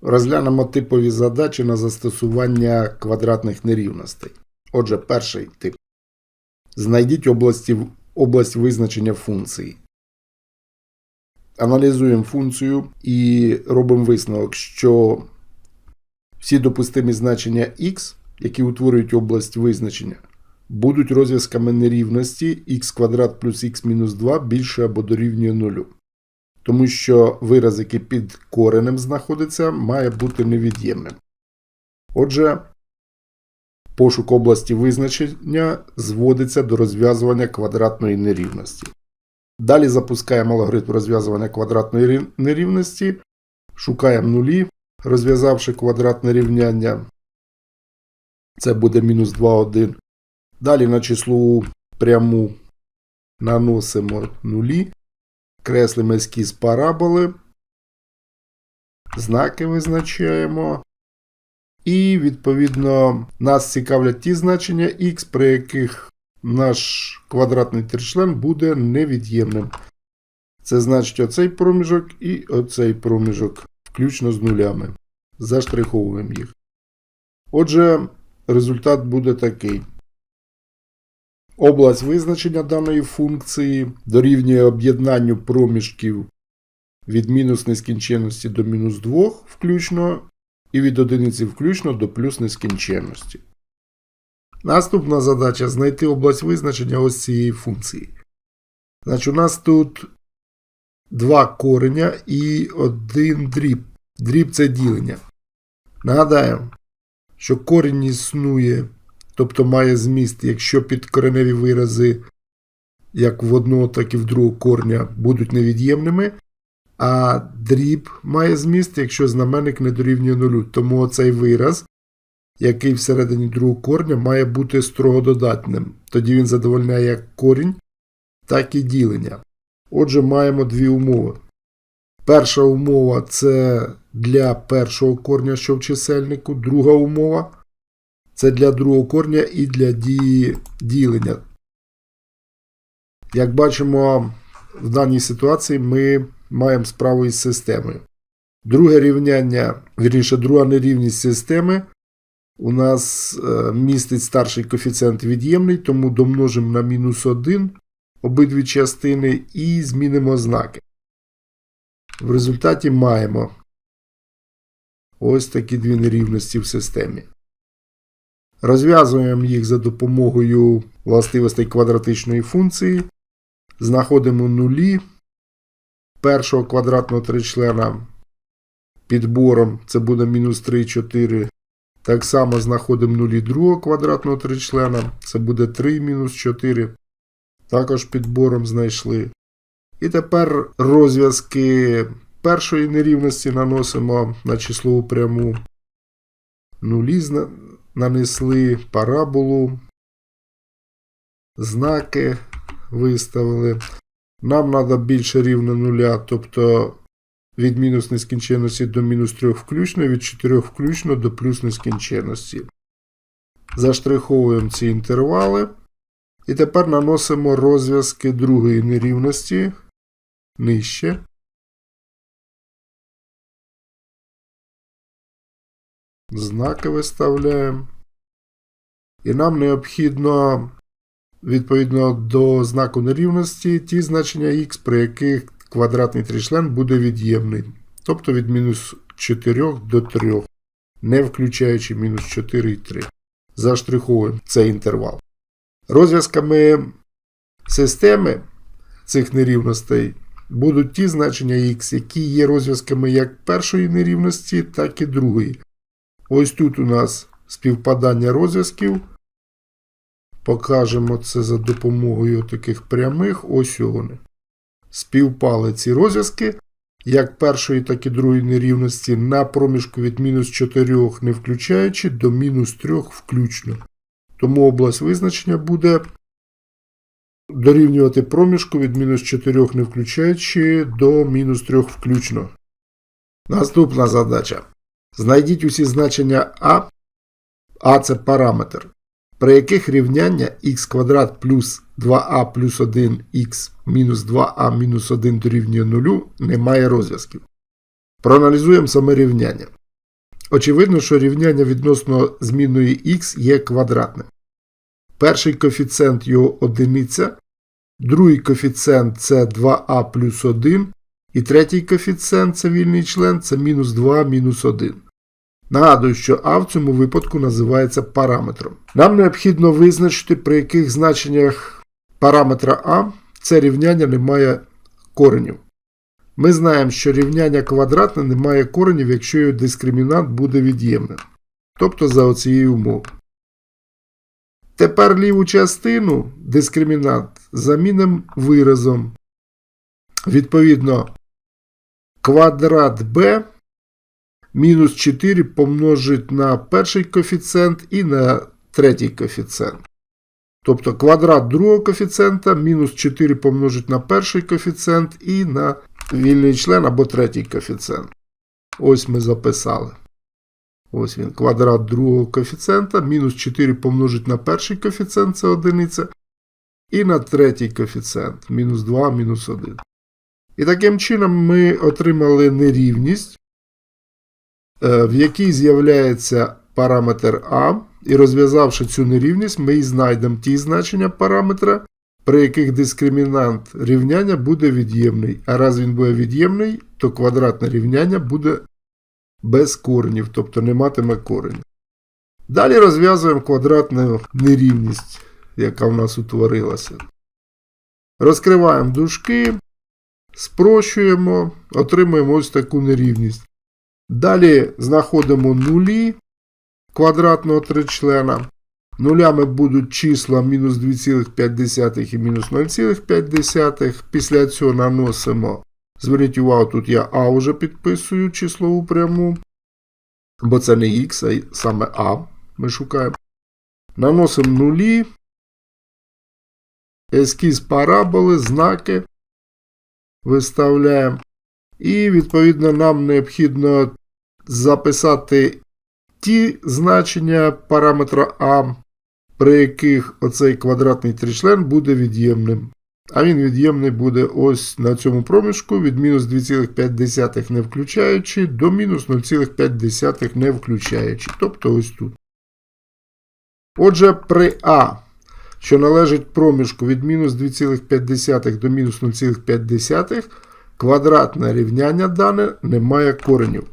Розглянемо типові задачі на застосування квадратних нерівностей. Отже, перший тип. Знайдіть області, область визначення функції. Аналізуємо функцію і робимо висновок, що всі допустимі значення x, які утворюють область визначення, будуть розв'язками нерівності x квадрат плюс x мінус 2 більше або дорівнює 0. Тому що вираз, який під коренем знаходиться, має бути невід'ємним. Отже, пошук області визначення зводиться до розв'язування квадратної нерівності. Далі запускаємо алгоритм розв'язування квадратної нерівності, шукаємо нулі, розв'язавши квадратне рівняння. Це буде мінус 2, 1. Далі на числову пряму наносимо нулі, креслимо ескіз параболи, знаки визначаємо. І, відповідно, нас цікавлять ті значення x, при яких наш квадратний тричлен буде невід'ємним. Це значить оцей проміжок і оцей проміжок, включно з нулями. Заштриховуємо їх. Отже, результат буде такий. Область визначення даної функції дорівнює об'єднанню проміжків від мінус нескінченності до мінус 2 включно, і від одиниці включно до плюс нескінченності. Наступна задача знайти область визначення ось цієї функції. Значить, у нас тут два кореня і один дріб. Дріб це ділення. Нагадаємо, що корінь існує, тобто має зміст, якщо підкореневі вирази як в одного, так і в другого корня будуть невід'ємними. А дріб має зміст, якщо знаменник не дорівнює нулю. Тому оцей вираз, який всередині другого корня, має бути строго додатним. Тоді він задовольняє як корінь, так і ділення. Отже, маємо дві умови. Перша умова це для першого корня, що в чисельнику. Друга умова це для другого корня і для дії ділення. Як бачимо, в даній ситуації ми маємо справу із системою. Друге рівняння, вірніше, друга нерівність системи у нас е, містить старший коефіцієнт від'ємний, тому домножимо на мінус 1 обидві частини і змінимо знаки. В результаті маємо ось такі дві нерівності в системі. Розв'язуємо їх за допомогою властивостей квадратичної функції. Знаходимо нулі першого квадратного тричлена підбором це буде мінус 3, 4. Так само знаходимо нулі другого квадратного тричлена, це буде 3 мінус 4. Також підбором знайшли. І тепер розв'язки першої нерівності наносимо на числову пряму. Нулі нанесли параболу, знаки виставили. Нам треба більше рівно нуля, тобто від мінус нескінченності до мінус 3 включно, від 4 включно до плюс нескінченності. Заштриховуємо ці інтервали. І тепер наносимо розв'язки другої нерівності нижче. Знаки виставляємо. І нам необхідно відповідно до знаку нерівності ті значення х, при яких квадратний тричлен буде від'ємний. Тобто від мінус 4 до 3, не включаючи мінус 4 і 3. Заштриховуємо цей інтервал. Розв'язками системи цих нерівностей будуть ті значення х, які є розв'язками як першої нерівності, так і другої. Ось тут у нас співпадання розв'язків. Покажемо це за допомогою таких прямих. Ось вони. Співпали ці розв'язки, як першої, так і другої нерівності на проміжку від мінус 4 не включаючи до мінус 3 включно. Тому область визначення буде дорівнювати проміжку від мінус 4 не включаючи до мінус 3 включно. Наступна задача. Знайдіть усі значення А. А це параметр, при яких рівняння х квадрат плюс 2а плюс 1х мінус 2а мінус 1 дорівнює 0 немає розв'язків. Проаналізуємо саме рівняння. Очевидно, що рівняння відносно змінної х є квадратним. Перший коефіцієнт його одиниця, другий коефіцієнт це 2а плюс 1, і третій коефіцієнт це вільний член це мінус 2 мінус 1. Нагадую, що а в цьому випадку називається параметром. Нам необхідно визначити, при яких значеннях параметра а це рівняння не має коренів. Ми знаємо, що рівняння квадратне не має коренів, якщо його дискримінант буде від'ємним. Тобто за оцією умовою. Тепер ліву частину дискримінант замінимо виразом. Відповідно, квадрат b мінус 4 помножить на перший коефіцієнт і на третій коефіцієнт. Тобто квадрат другого коефіцієнта мінус 4 помножить на перший коефіцієнт і на вільний член або третій коефіцієнт. Ось ми записали. Ось він, квадрат другого коефіцієнта, мінус 4 помножить на перший коефіцієнт, це одиниця, і на третій коефіцієнт, мінус 2, мінус 1. І таким чином ми отримали нерівність, в якій з'являється параметр А, і розв'язавши цю нерівність, ми і знайдемо ті значення параметра, при яких дискримінант рівняння буде від'ємний. А раз він буде від'ємний, то квадратне рівняння буде без коренів, тобто не матиме коренів. Далі розв'язуємо квадратну нерівність, яка в нас утворилася. Розкриваємо дужки, спрощуємо, отримуємо ось таку нерівність. Далі знаходимо нулі квадратного тричлена. Нулями будуть числа мінус 2,5 і мінус 0,5. Після цього наносимо. Зверніть увагу, тут я А вже підписую числову пряму. Бо це не Х, а саме А. Ми шукаємо. Наносимо нулі. Ескіз параболи, знаки виставляємо. І, відповідно, нам необхідно записати ті значення параметра А, при яких оцей квадратний тричлен буде від'ємним. А він від'ємний буде ось на цьому проміжку від мінус 2,5 не включаючи до мінус 0,5 не включаючи. Тобто ось тут. Отже, при А, що належить проміжку від мінус 2,5 до мінус 0,5, квадратне рівняння дане не має коренів.